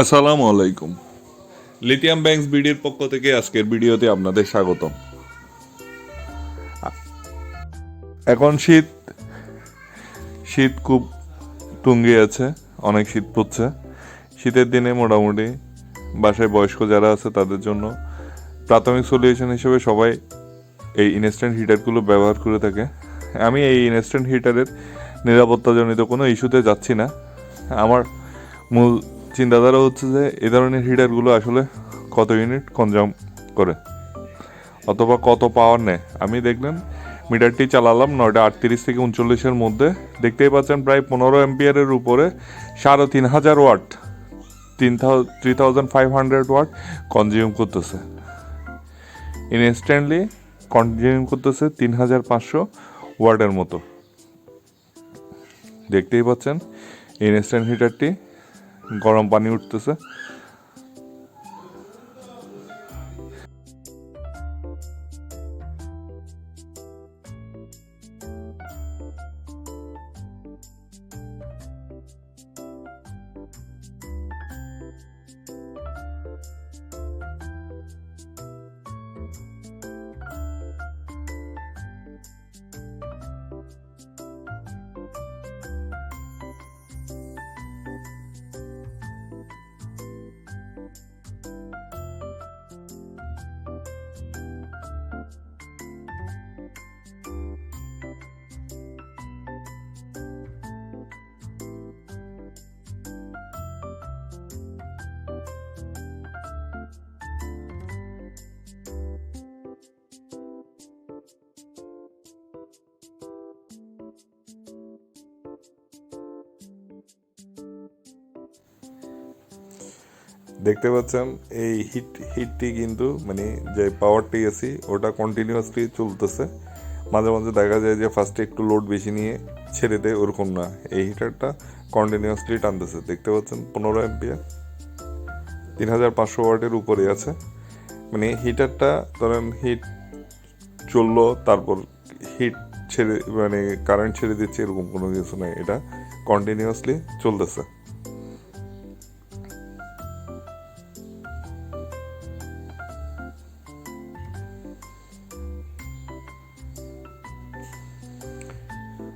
আসসালামু আলাইকুম। Lithium banks বিডির পক্ষ থেকে আজকের ভিডিওতে আপনাদের স্বাগতম। এখন শীত শীত খুব তুঙ্গে আছে অনেক শীত পড়ছে। শীতের দিনে মোটামুটি বাসায় বয়স্ক যারা আছে তাদের জন্য প্রাথমিক সলিউশন হিসেবে সবাই এই ইনস্ট্যান্ট হিটারগুলো ব্যবহার করে থাকে। আমি এই ইনস্ট্যান্ট হিটারের নিরাপত্তাজনিত কোনো ইস্যুতে যাচ্ছি না। আমার মূল চিন্তাধারা হচ্ছে যে এ ধরনের হিটারগুলো আসলে কত ইউনিট কনজাম করে, অথবা কত পাওয়ার নেয়। আমি দেখলেন মিটারটি চালালাম নয়টা আটত্রিশ থেকে উনচল্লিশের মধ্যে। দেখতেই পাচ্ছেন প্রায় পনেরো এম্পিয়ারের উপরে সাড়ে তিন হাজার ওয়াট তিন three thousand five hundred watt consume করতেছে। ইনস্ট্যান্টলি কনজিউম করতেছে তিন হাজার পাঁচশো ওয়াটের মতো। দেখতেই পাচ্ছেন ইনস্ট্যান্ট হিটারটি গরম পানি উঠতেছে। দেখতে পাচ্ছেন, এই হিট হিটটি কিন্তু মানে যে পাওয়ারটি এসি ওটা কন্টিনিউয়াসলি চলতেছে। মাঝে মাঝে দেখা যায় যে ফার্স্টে একটু লোড বেশি নিয়ে ছেড়ে দেয়, ওরকম না। এই হিটারটা কন্টিনিউয়াসলি টানতেছে। দেখতে পাচ্ছেন, পনেরো এম্পিয়ার তিন হাজার পাঁচশো ওয়াটের উপরে আছে। মানে হিটারটা ধরেন হিট চলল, তারপর হিট ছেড়ে মানে কারেন্ট ছেড়ে দিচ্ছে, এরকম কোনো কিছু নেই। এটা কন্টিনিউয়াসলি চলতেছে।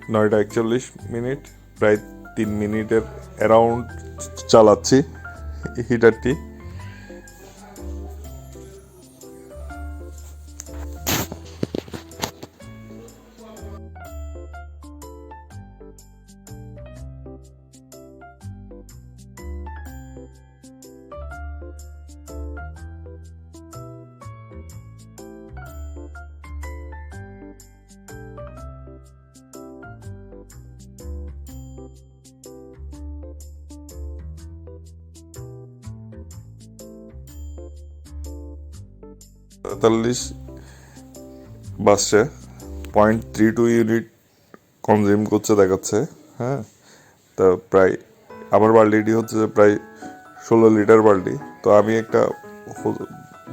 নয়টা একচল্লিশ মিনিট প্রায় তিন মিনিটের অ্যারাউন্ড চালাচ্ছি হিটারটি তেতাল্লিশ বাসছে point three two unit consume করছে, দেখাচ্ছে হ্যাঁ? তা প্রায়, আমার বাল্টিটি হচ্ছে যে প্রায় ষোলো লিটার বাল্টি তো আমি একটা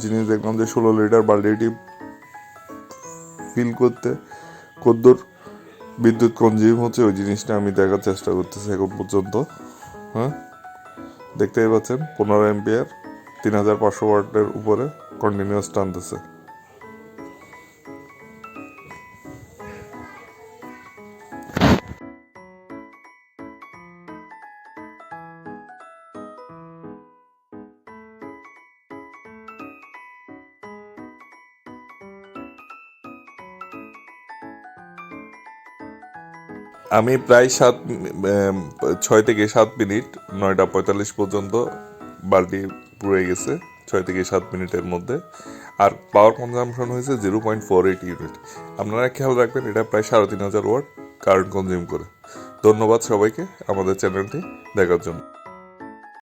জিনিস দেখলাম যে ষোলো লিটার বাল্টিটি ফিল করতে, কদ্দুর বিদ্যুৎ কনজিউম হচ্ছে, ওই জিনিসটা আমি দেখার চেষ্টা করতেছি এখন পর্যন্ত হ্যাঁ? দেখতেই পাচ্ছেন, পনেরো এম্পিয়ার তিন হাজার পাঁচশো ওয়াটের উপরে কন্টিনিউয়াস টানতেছে আমি প্রায় সাত ছয় থেকে সাত মিনিট, নয়টা পঁয়তাল্লিশ পর্যন্ত বালতি পুড়ে গেছে। ছয় থেকে সাত মিনিটের মধ্যে। আর পাওয়ার কনজামশন হয়েছে zero point four eight unit আপনারা খেয়াল রাখবেন, এটা প্রায় সাড়ে তিন হাজার ওয়াট কারেন্ট কনজিউম করে। ধন্যবাদ সবাইকে, আমাদের চ্যানেলটি দেখার জন্য।